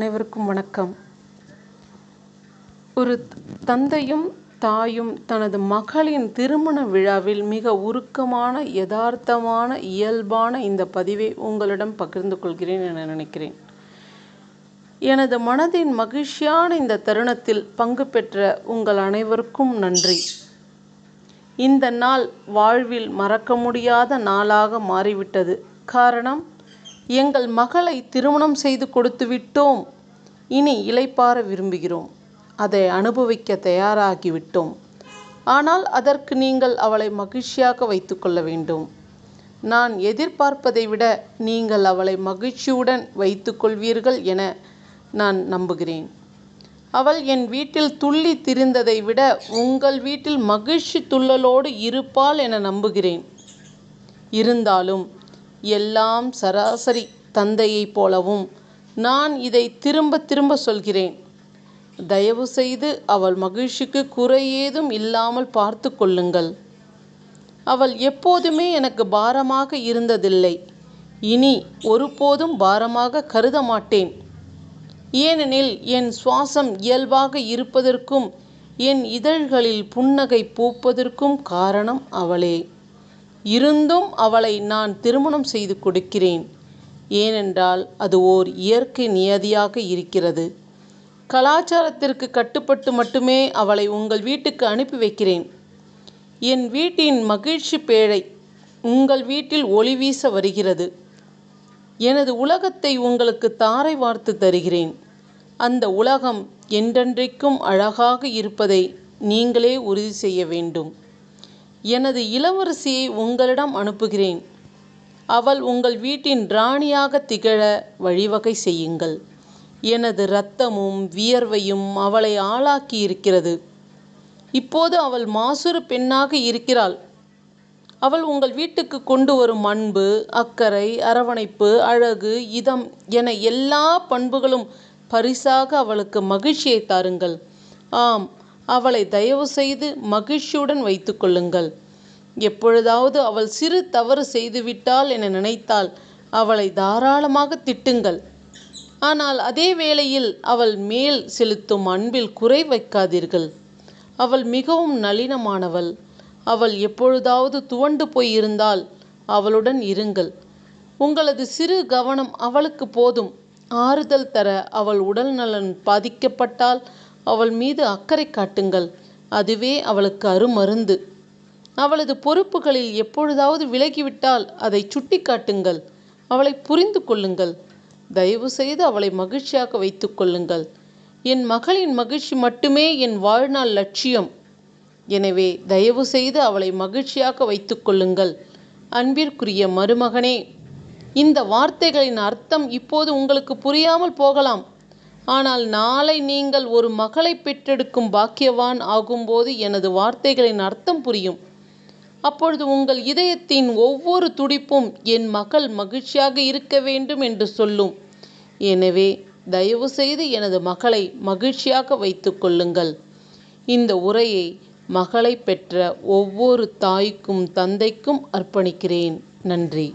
அனைவருக்கும் வணக்கம். ஒரு தந்தையும் தாயும் தனது மகளின் திருமண விழாவில் மிக உருக்கமான யதார்த்தமான இயல்பான இந்த பதிவை உங்களிடம் பகிர்ந்து கொள்கிறேன் என நினைக்கிறேன். எனது மனதின் மகிழ்ச்சியான இந்த தருணத்தில் பங்கு பெற்ற உங்கள் அனைவருக்கும் நன்றி. இந்த நாள் வாழ்வில் மறக்க முடியாத நாளாக மாறிவிட்டது. காரணம் எங்கள் மகளை திருமணம் செய்து கொடுத்து விட்டோம். இனி இளைப்பாற விரும்புகிறோம். அதை அனுபவிக்க தயாராகிவிட்டோம். ஆனால் அதற்கு நீங்கள் அவளை மகிழ்ச்சியாக வைத்துக்கொள்ள வேண்டும். நான் எதிர்பார்ப்பதை விட நீங்கள் அவளை மகிழ்ச்சியுடன் வைத்துக்கொள்வீர்கள் என நான் நம்புகிறேன். அவள் என் வீட்டில் துள்ளி திரிந்ததை விட உங்கள் வீட்டில் மகிழ்ச்சி துள்ளலோடு இருப்பாள் என நம்புகிறேன். இருந்தாலும் எல்லாம் சராசரி தந்தையைப் போலவும் நான் இதை திரும்ப திரும்ப சொல்கிறேன். தயவு செய்து அவள் மகிழ்ச்சிக்கு குறை ஏதும் இல்லாமல் பார்த்து கொள்ளுங்கள். அவள் எப்போதுமே எனக்கு பாரமாக இருந்ததில்லை. இனி ஒருபோதும் பாரமாக கருத மாட்டேன். ஏனெனில் என் சுவாசம் இயல்பாக இருப்பதற்கும் என் இதழ்களில் புன்னகை பூப்பதற்கும் காரணம் அவளே. இருந்தும் அவளை நான் திருமணம் செய்து கொடுக்கிறேன். ஏனென்றால் அது ஓர் இயற்கை நியதியாக இருக்கிறது. கலாச்சாரத்திற்கு கட்டுப்பட்டு மட்டுமே அவளை உங்கள் வீட்டுக்கு அனுப்பி வைக்கிறேன். என் வீட்டின் மகிழ்ச்சி பேழை உங்கள் வீட்டில் ஒளி வீச வருகிறது. எனது உலகத்தை உங்களுக்கு தாரை வார்த்து தருகிறேன். அந்த உலகம் என்றென்றைக்கும் அழகாக இருப்பதை நீங்களே உறுதி செய்ய வேண்டும். எனது இளவரசியை உங்களிடம் அனுப்புகிறேன். அவள் உங்கள் வீட்டின் ராணியாக திகழ வழிவகை செய்யுங்கள். எனது இரத்தமும் வியர்வையும் அவளை ஆளாக்கி இருக்கிறது இப்போது அவள் மாசுறு பெண்ணாக இருக்கிறாள். அவள் உங்கள் வீட்டுக்கு கொண்டு வரும் அன்பு அக்கறை அரவணைப்பு அழகு இதம் என எல்லா பண்புகளும் பரிசாக அவளுக்கு மகிழ்ச்சியை தாருங்கள். ஆம் அவளை தயவு செய்து மகிழ்ச்சியுடன் வைத்து கொள்ளுங்கள். எப்பொழுதாவது அவள் சிறு தவறு செய்துவிட்டாள் என நினைத்தால் அவளை தாராளமாக திட்டுங்கள். ஆனால் அதே வேளையில் அவள் மேல் செலுத்தும் அன்பில் குறை வைக்காதீர்கள். அவள் மிகவும் நளினமானவள். அவள் எப்பொழுதாவது துவண்டு போய் இருந்தால் அவளுடன் இருங்கள். உங்களது சிறு கவனம் அவளுக்கு போதும். ஆறுதல் தர அவள் உடல் நலன் பாதிக்கப்பட்டால் அவள் மீது அக்கறை காட்டுங்கள். அதுவே அவளுக்கு அருமருந்து. அவளது பொறுப்புகளில் எப்பொழுதாவது விலகிவிட்டால் அதை சுட்டி காட்டுங்கள். அவளை புரிந்து கொள்ளுங்கள். தயவு செய்து அவளை மகிழ்ச்சியாக வைத்துக் கொள்ளுங்கள். என் மகளின் மகிழ்ச்சி மட்டுமே என் வாழ்நாள் லட்சியம். எனவே தயவு செய்து அவளை மகிழ்ச்சியாக வைத்துக் கொள்ளுங்கள். அன்பிற்குரிய மருமகனே இந்த வார்த்தைகளின் அர்த்தம் இப்போது உங்களுக்கு புரியாமல் போகலாம். ஆனால் நாளை நீங்கள் ஒரு மகளை பெற்றெடுக்கும் பாக்கியவான் ஆகும்போது எனது வார்த்தைகளின் அர்த்தம் புரியும். அப்பொழுது உங்கள் இதயத்தின் ஒவ்வொரு துடிப்பும் என் மகள் மகிழ்ச்சியாக இருக்க வேண்டும் என்று சொல்லும். எனவே தயவு செய்து எனது மகளை மகிழ்ச்சியாக வைத்து கொள்ளுங்கள். இந்த உரையை மகளை பெற்ற ஒவ்வொரு தாய்க்கும் தந்தைக்கும் அர்ப்பணிக்கிறேன். நன்றி.